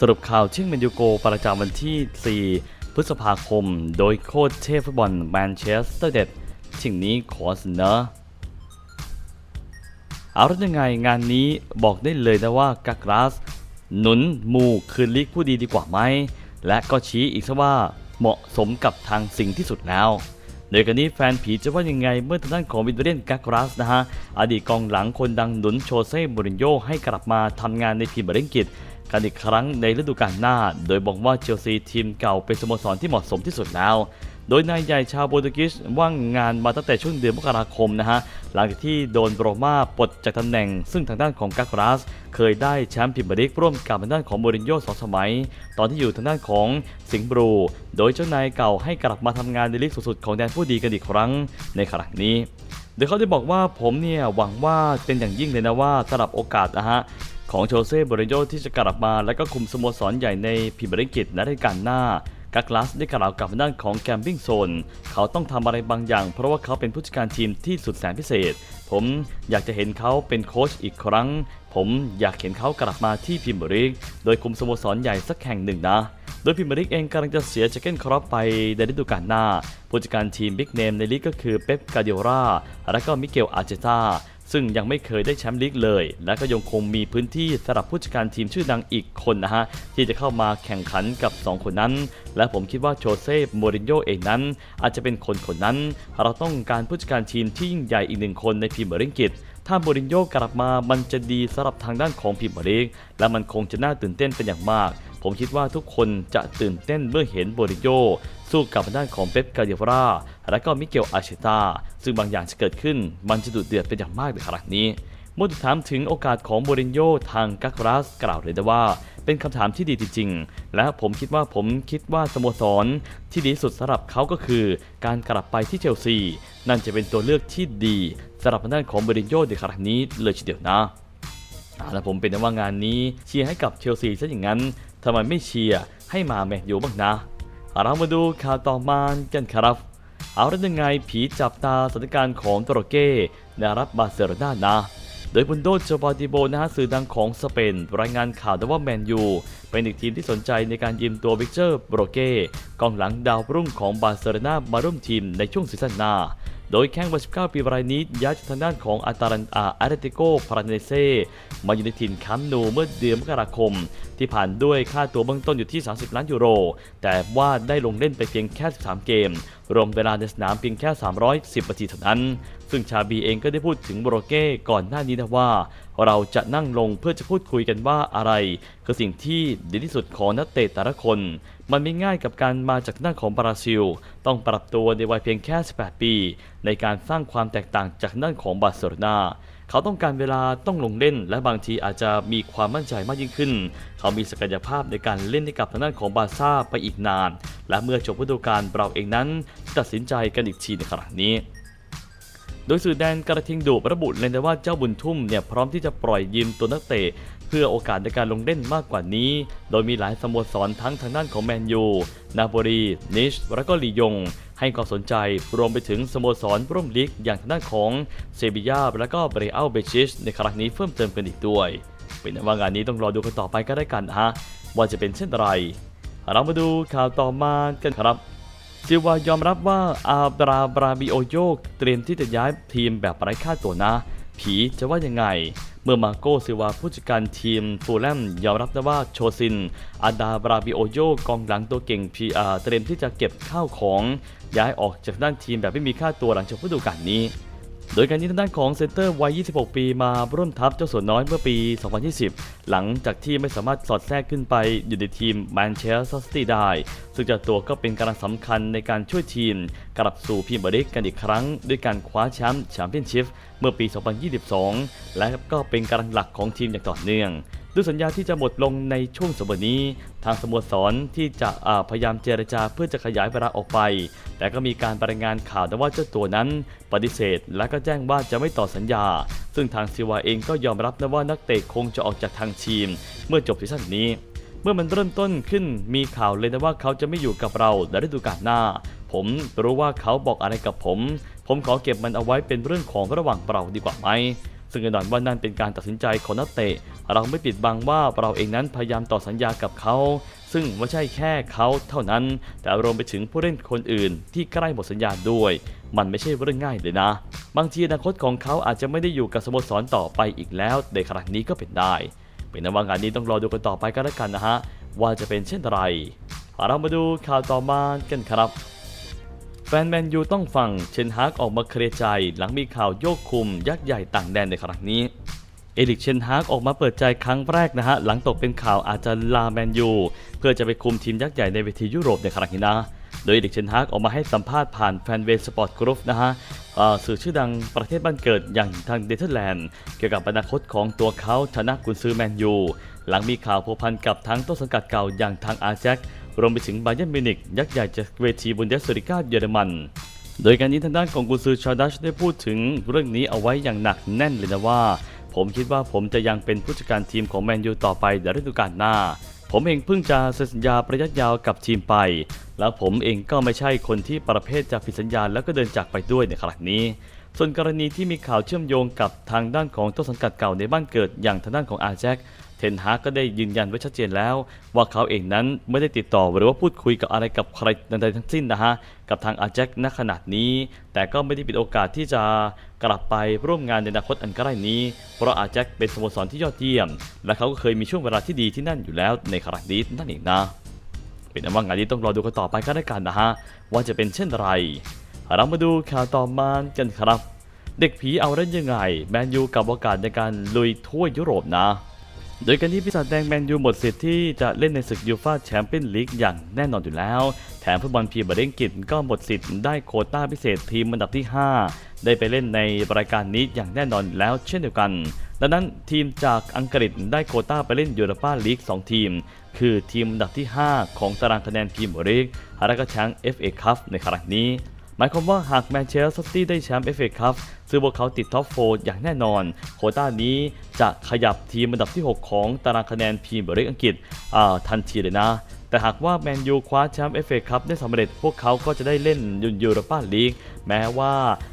สรุปข่าวชิงแมนยูโกประจำวันที่ 4 พฤษภาคม โดยโค้ชเชฟฟุตบอลแมนเชสเตอร์เด็ดชิงนี้ขอเสนอเอาละยังไงงานนี้บอกได้เลยนะว่ากากราสหนุนมูคืนลิกผู้ดีดีกว่าไหม และก็ชี้อีกซะว่าเหมาะสมกับทางสิ่งที่สุดแล้วโดยกันนี้แฟนผีจะว่ายังไงเมื่อทางด้านของวินเดเรนกากราสนะฮะ อดีตกองหลังคนดังหนุนโชเซ่มูรินโญ่ให้กลับมาทำงานในทีมบรนกิต กันอีกครั้งในฤดูกาลหน้า โดยบอกว่าเชลซีทีมเก่าเป็นสโมสรที่เหมาะสมที่สุดแล้ว โดยนายใหญ่ชาวโปรตุเกสว่างงานมาตั้งแต่ช่วงเดือนมกราคมนะฮะ หลังจากที่โดนโรม่าปลดจากตำแหน่ง ซึ่งทางด้านของกากราสเคยได้แชมป์พรีเมียร์ลีกร่วมกับทางด้านของโมรินโญ่สองสมัย ตอนที่อยู่ทางด้านของสิงห์บลูโดยเจ้านายเก่าให้กลับมาทำงานในลีกสุดๆของแดนผู้ดีกันอีกครั้งในครั้งนี้โดยเขาได้บอกว่าผมเนี่ยหวังว่าเป็นอย่างยิ่งเลยนะว่าสำหรับโอกาสนะฮะ ของโชเซ่โบริโยที่จะกลับมาและก็คุมสโมสรใหญ่ในพรีเมียร์ลีกอังกฤษในฤดูกาลหน้ากากลาสได้กล่าวกับด้านของแกมบิ้งโซน เขาต้องทำอะไรบางอย่าง เพราะว่าเขาเป็นผู้จัดการทีมที่สุดแสนพิเศษ ผมอยากจะเห็นเขาเป็นโค้ชอีกครั้ง ผมอยากเห็นเขากลับมาที่พรีเมียร์ลีกโดยคุมสโมสรใหญ่สักแห่งหนึ่งนะ โดยพรีเมียร์ลีกเองกำลังจะเสียเจเกนครอปไปในฤดูกาลหน้า ผู้จัดการทีมบิ๊กเนมในลีกก็คือเป๊ปกาเดียราและก็มิเกลอาร์เจตา ซึ่งยังไม่เคยได้แชมป์ลีกเลย และก็ยังคงมีพื้นที่สำหรับผู้จัดการทีมชื่อดังอีกคนนะฮะ ที่จะเข้ามาแข่งขันกับ 2 คนนั้น และผมคิดว่าโชเซ่โมรินโญ่เองนั้น อาจจะเป็นคนคนนั้น เราต้องการผู้จัดการทีมที่ยิ่งใหญ่อีกหนึ่งคนในพรีเมียร์ลีกฤษถ้าโมรินโญ่กลับมามันจะดีสำหรับทางด้านของพรีเมียร์ลีกและมันคงจะน่าตื่นเต้นเป็นอย่างมาก ผมคิดว่าทุกคนจะตื่นเต้นเมื่อเห็นโมรินโญ่สู้กับทางด้านของเป๊ปกาเดียรา และก็มิเกลอาเชตาซึ่งบางอย่างจะเกิดขึ้นมันจะดุเดือดเป็นอย่างมากในครั้งนี้เมื่อถูกถามถึงโอกาสของโมรินโญ่ทางกักรัสกล่าวเลยได้ว่า เป็นคำถามที่ดีจริงๆ และผมคิดว่าผมคิดว่าสโมสร ที่ดีสุดสำหรับเขาก็คือ การกลับไปที่เชลซี นั่นจะเป็นตัวเลือกที่ดีสำหรับทางด้านของโมรินโญ่ในครั้งนี้เลยทีเดียวนะเอาละผมเป็นว่างานนี้เชียร์ให้กับเชลซีซะอย่างนั้นทำไมไม่เชียร์ให้มาแมนยูบ้างนะเรามาดูข่าวต่อมากันครับ เอาละยังไงผีจับตาสถานการณ์ของตโรเก้ในรับบาร์เซโลนานะ โดยบุนโดโจบอติโบนะฮะสื่อดังของสเปน รายงานข่าวว่าแมนยู เป็นอีกทีมที่สนใจในการยืมตัววิกเจอร์โบรเก้กองหลังดาวรุ่งของบาร์เซโลนามาร่วมทีมในช่วงซีซั่นหน้า โดยแข้งวัย19 ปีรายนี้ย้ายจากทางด้านของอาตาลันอาอาร์เตติโกพาราเนเซมาอยู่ในถิ่นคัมโนูเมื่อเดือนมกราคม ที่ผ่านด้วยค่าตัวเบื้องต้นอยู่ที่ 30 ล้านยูโร แต่ว่าได้ลงเล่นไปเพียงแค่ 13 เกม รวมเวลาในสนามเพียงแค่ 310นาทีเท่านั้น ซึ่งชาบีเองก็ได้พูดถึงโบโรเก้ก่อนหน้านี้นะว่า เราจะนั่งลงเพื่อจะพูดคุยกันว่าอะไร คือสิ่งที่ดีที่สุดของนักเตะแต่ละคน มันไม่ง่ายกับการมาจากหน้าของบราซิล ต้องปรับตัวในวัยเพียงแค่ 18 ปี ในการสร้างความแตกต่างจากด้าของบาร์เซโลนาเขาต้องการเวลาต้องลงเล่น และบางทีอาจจะมีความมั่นใจมากยิ่งขึ้น เขามีศักยภาพในการเล่นให้กับทางด้านของบาซ่าไปอีกนาน และเมื่อจบฤดูกาลเราเองนั้นตัดสินใจกันอีกทีในครั้งนี้ โดยสื่อแดนกระทิงดุระบุเลยนะว่าเจ้าบุญทุ่มเนี่ยพร้อมที่จะปล่อยยืมตัวนักเตะ เพื่อโอกาสในการลงเล่นมากกว่านี้ โดยมีหลายสโมสรทั้งทางด้านของแมนยู นาโปลี นิช และก็ลียง ให้ความสนใจรวมไปถึงสโมสรร่วมลีกอย่างทางด้านของเซบียาและก็เบรอัลเบชิชในครั้งนี้เพิ่มเติมกันอีกด้วย เป็นว่างานนี้ต้องรอดูกันต่อไปก็ได้กันนะฮะว่าจะเป็นเช่นไรเรามาดูข่าวต่อมากันครับ ซิลวายอมรับว่าอาบราบราบิโอโยก เตรียมที่จะย้ายทีมแบบไร้ค่าตัวนะ ผีจะว่ายังไง เมื่อมาโกซิวาผู้จัดการทีมฟูลแลมยอมรับนะว่าโชซิน อาดาบราบิโอโยกองหลังตัวเก่งพีอาเตรียมที่จะเก็บข้าวของ ย้ายออกจากด้านทีมแบบไม่มีค่าตัวหลังจบฤดูกาลนี้ โดยการที่ทางด้านของเซนเตอร์วัย 26 ปีมาร่วมทัพเจ้าส่วน้อยเมื่อปี 2020 หลังจากที่ไม่สามารถสอดแทรกขึ้นไปอยู่ในทีมแมนเชสเตอร์ซิตี้ได้ ซึ่งเจ้าตัวก็เป็นกำลังสำคัญในการช่วยทีม กลับสู่พรีเมียร์ลีกกันอีกครั้ง ด้วยการคว้าแชมป์แชมเปี้ยนชิพเมื่อปี 2022 และก็เป็นกำลังหลักของทีมอย่างต่อเนื่อง ด้วยสัญญาที่จะหมดลงในช่วงสมบนี้ ทางสโมสรที่จะพยายามเจรจาเพื่อจะขยายเวลาออกไป แต่ก็มีการรายงานข่าวนะว่าเจ้าตัวนั้น ปฏิเสธ และก็แจ้งว่าจะไม่ต่อสัญญา ซึ่งทางซิวาเองก็ยอมรับนะว่านักเตะคงจะออกจากทางทีม เมื่อจบซีซั่นนี้ เมื่อมันเริ่มต้นขึ้นมีข่าวเลยนะว่าเขาจะไม่อยู่กับเราในฤดูกาลหน้า ผมรู้ว่าเขาบอกอะไรกับผม ผมขอเก็บมันเอาไว้เป็นเรื่องของระหว่างเราดีกว่าไหม ซึ่งแน่นอนว่านั่นเป็นการตัดสินใจของนักเตะ เราไม่ปิดบังว่าเราเองนั้นพยายามต่อสัญญากับเขา ซึ่งไม่ใช่แค่เขาเท่านั้น แต่รวมไปถึงผู้เล่นคนอื่น ที่ใกล้หมดสัญญาด้วย มันไม่ใช่เรื่องง่ายเลยนะ บางทีอนาคตของเขาอาจจะไม่ได้อยู่กับสโมสรต่อไปอีกแล้วในครั้งนี้ก็เป็นได้เป็นนว่างานนี้ต้องรอดูกันต่อไปก็แล้วกันนะฮะว่าจะเป็นเช่นไรเรามาดูข่าวต่อมากันครับ แฟนแมนยูต้องฟังเชนฮากออกมาเคลียร์ใจ หลังมีข่าวโยกคุม ยักษ์ใหญ่ต่างแดนในครั้งนี้ เอริกเชนฮากออกมาเปิดใจครั้งแรกนะฮะ หลังตกเป็นข่าวอาจจะลาแมนยูเพื่อจะไปคุมทีมยักษ์ใหญ่ในเวทียุโรปในครั้งนี้นะโดยเอริกเชนฮากออกมาให้สัมภาษณ์ผ่านแฟนเวสปอร์ตกรุ๊ปนะฮะสื่อชื่อดังประเทศบ้านเกิดอย่างทางเนเธอร์แลนด์เกี่ยวกับอนาคตของตัวเขาฐานะกุนซือแมนยูหลังมีข่าวพัวพันกับทั้งต้นสังกัดเก่าอย่างทางอาแจ็ค รวมไปถึงบาเยร์นมิวนิกยักษ์ใหญ่จากเวทีบุนเดสลิกาเยอรมัน โดยการนี้ทางด้านของกุนซือชาดัชได้พูดถึงเรื่องนี้เอาไว้อย่างหนักแน่นเลยนะว่า ผมคิดว่าผมจะยังเป็นผู้จัดการทีมของแมนยูต่อไปในฤดูกาลหน้า ผมเองเพิ่งจะเซ็นสัญญาระยะยาวกับทีมไป แล้วผมเองก็ไม่ใช่คนที่ประเภทจะผิดสัญญาแล้วก็เดินจากไปด้วยในครั้งนี้ส่วนกรณีที่มีข่าวเชื่อมโยงกับทางด้านของต้นสังกัดเก่าในบ้านเกิดอย่างทางด้านของอาแจ็ค เทนฮากก็ได้ยืนยันไว้ชัดเจนแล้ว ว่าเขาเองนั้นไม่ได้ติดต่อหรือว่าพูดคุยกับอะไรกับใครใดทั้งสิ้นนะฮะกับทางอาแจ็คณขนาดนี้ แต่ก็ไม่ได้ปิดโอกาสที่จะกลับไปร่วมงานในอนาคตอันใกล้นี้ เพราะอาแจ็คเป็นสโมสรที่ยอดเยี่ยม และเขาก็เคยมีช่วงเวลาที่ดีที่นั่นอยู่แล้วในครั้งนี้นั่นเองนะเป็นอันว่างานนี้ต้องรอดูกันต่อไปก็แล้วกันนะฮะว่าจะเป็นเช่นไรเรามาดูข่าวต่อมากันครับ เด็กผีเอาเล่นยังไง แมนยูกับโอกาสในการลุยทั่วยุโรปนะ โดยการที่ปีศาจแดงแมนยูหมดสิทธิ์ที่จะเล่นในศึกยูฟาแชมเปี้ยนลีกอย่างแน่นอนอยู่แล้ว แถมฟุตบอลพรีเมียร์ลีกอังกฤษก็หมดสิทธิ์ได้โคต้าพิเศษทีมอันดับที่ 5 ได้ไปเล่นในรายการนี้อย่างแน่นอนแล้วเช่นเดียวกัน ดังนั้นทีมจากอังกฤษได้โคต้าไปเล่นยูโรปาลีก 2 ทีม คือทีมอันดับที่ 5 ของตารางคะแนนพรีเมียร์ลีกและก็แชมป์ FA คัพในครั้งนี้ หมายความว่าหากแมนเชสเตอร์ซิตี้ได้แชมป์เอฟเอคัพซึ่งพวกเขาติดท็อปโฟอย่างแน่นอน โคต้านี้จะขยับทีมอันดับที่ 6 ของตารางคะแนนพรีเมียร์ลีกอังกฤษทันทีเลยนะ แต่หากว่าแมนยูคว้าแชมป์เอฟเอคัพได้สำเร็จ พวกเขาก็จะได้เล่นยุนยูโรปาลีกแม้ว่า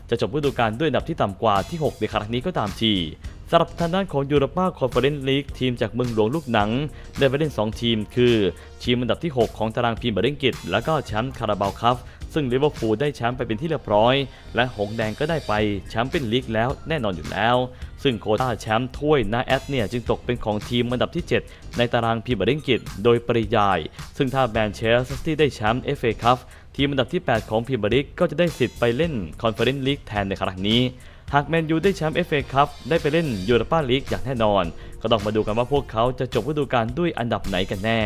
จะจบฤดูกาลด้วยอันดับที่ต่ำกว่าที่ 6 ในครั้งนี้ก็ตามที สำหรับทางด้านของยูโรปาคอนเฟอเรนซ์ลีกทีมจากเมืองหลวงลูกหนัง ได้ไปเล่น 2 ทีม คือทีมอันดับที่ 6 ของตารางพรีเมียร์ลีกอังกฤษแล้วก็แชมป์คาราบาวคัพซึ่งลิเวอร์พูลได้แชมป์ไปเป็นที่เรียบร้อย และหงแดงก็ได้ไปแชมป์เป็นลีกแล้วแน่นอนอยู่แล้ว ซึ่งโคต้าแชมป์ถ้วยนาแอดเนี่ยจึงตกเป็นของทีมอันดับที่ 7 ในตารางพรีเมียร์ลีกอังกฤษโดยปริยาย ซึ่งถ้าแมนเชสเตอร์ซิตี้ได้แชมป์ FA คัพทีมอันดับที่ 8 ของพรีเมียร์ลีกก็จะได้สิทธิ์ไปเล่นคอนเฟอเรนซ์ลีกแทนในครั้งนี้ หากแมนยูได้แชมป์ FA คัพได้ไปเล่นยูโรปาลีกอย่างแน่นอน ก็ต้องมาดูกันว่าพวกเขาจะจบฤดูกาลด้วยอันดับไหนกันแน่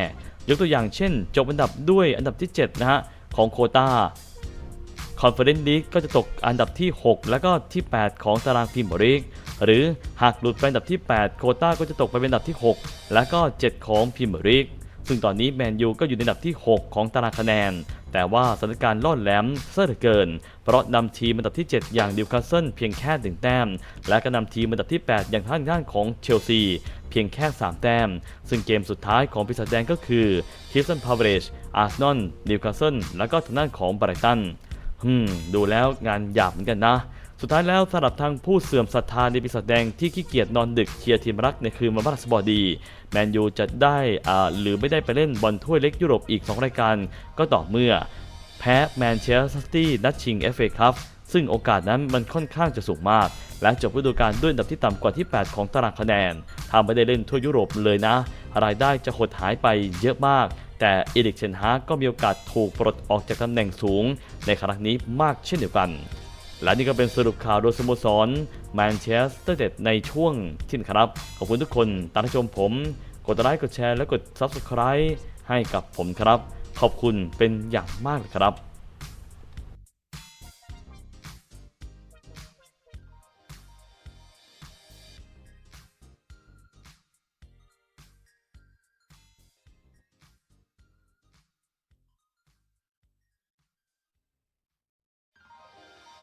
ยกตัวอย่างเช่น จบอันดับด้วยอันดับที่ 7 นะฮะ ของโคตาคอนเฟอเรนซ์ลีกก็จะตกอันดับที่ 6 แล้วก็ที่ 8 ของตารางพรีเมียร์ลีกหรือหากหลุดไปอันดับที่ 8 โคต้าก็จะตกไปเป็นอันดับที่ 6 แล้วก็ 7 ของพรีเมียร์ลีกซึ่งตอนนี้แมนยูก็อยู่ในอันดับที่ 6 ของตารางคะแนน แต่ว่าสถานการณ์ล่อนแหลมเสียเหลือเกิน เพราะนำทีมอันดับที่ 7 อย่างดิวคาสเซิลเพียงแค่หนึ่งแต้ม และก็นำทีมอันดับที่ 8 อย่างทางด้านของเชลซีเพียงแค่ 3 แต้ม ซึ่งเกมสุดท้ายของปีศาจแดงก็คือคิฟสันพาวเวรชอาร์เซนอลดิวคาสเซิลและก็ทางด้านของบรตันฮึมดูแล้วงานหยาบเหมือนกันนะ สุดท้ายแล้วสำหรับทางผู้เสื่อมศรัทธาในปีศาจแดงที่ขี้เกียจนอนดึกเชียร์ทีมรักในคืนวันพฤหัสบดีแมนยูจะได้อ่าหรือไม่ได้ไปเล่นบอลถ้วยเล็กยุโรปอีก 2 รายการ ก็ต่อเมื่อ แพ้แมนเชสเตอร์ซิตี้นัดชิง FA คัพซึ่งโอกาสนั้นมันค่อนข้างจะสูงมาก และจบฤดูกาลด้วยอันดับที่ต่ำกว่าที่ 8 ของตารางคะแนนทำไม่ได้เล่นทั่วยุโรปเลยนะ รายได้จะหดหายไปเยอะมาก แต่เอริกเชนฮาก็มีโอกาสถูกปลดออกจากตำแหน่งสูง ในครั้งนี้มากเช่นเดียวกัน และนี่ก็เป็นสรุปข่าวโดยสโมสรแมนเชสเตอร์เด็ดในช่วงที่นะครับ ขอบคุณทุกคนตามที่ชมผม กดไลค์กดแชร์และกด Subscribe ให้กับผมครับ ขอบคุณเป็นอย่างมากเลยครับ